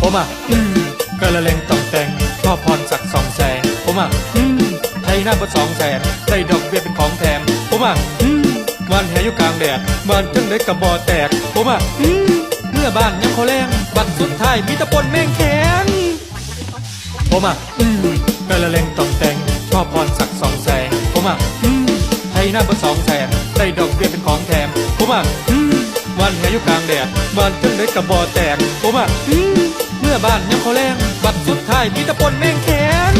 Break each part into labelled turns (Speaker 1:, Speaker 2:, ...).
Speaker 1: ผมอะอืมกระเลงต้องแต่งชอบพรสักสองแสงผมอะอืมไทยหน้าเบดสองแสนได้ดอกเบี้ยเป็นของแถมผมอะอืมวันแหอยู่กลางแดดมันจังได้กระบบอแตกผมอะอืมเมื่อบ้านยังเขาแรงบัตรสุดท้ายมีตะปนแม่งแขนผมอะอืมกระเลงต้องแต่งชอบพรสักสองแสงผมอะอืมไทยหน้าเบดสองแสนได้ดอกเบี้ยเป็นของแถมผมอะอืมวันแหอยู่กลางแดดมันจังได้กระบบอแตกผมอะอืม มื่อบ้านยังเขาแรงบัตรสุดท้ายมีตะปนแม่งแขน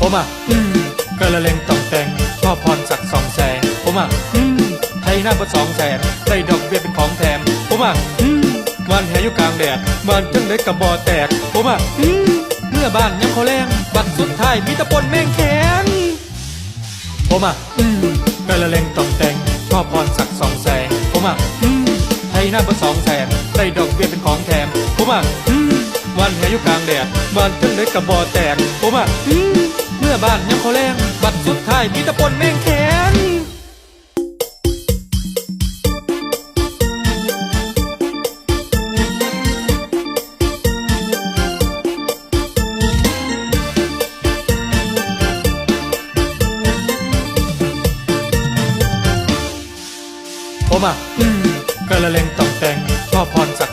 Speaker 1: ผมอะอืมกระเลงต้องแต่งชอบพรสักสองแสงผมอะอืมไทยหน้าบดสองแสนได้ดอกเบี้ยเป็นของแถมผมอะอืม วันแหอยู่กลางแดดมันจังได้กระบบอแตก ผมอะเมื่อบ้านยังเขาแรงบัตรสุดท้ายมีตะปนแม่งแขนผมอะกระเลงต้องแต่งชอบพรสักสองแสงผมอะไทยหน้าเบดสองแสนได้ดอกเบี้ยเป็นของแถมผมอะวันแหอยู่กลางแดดมันจังได้กระบบอแตก ผมอะเมื่อบ้านยังเขาแรงบัตรสุดท้ายมีตะปนแม่งแขน ผมอะอืมกระเลงต้องแต่งชอบพรสัก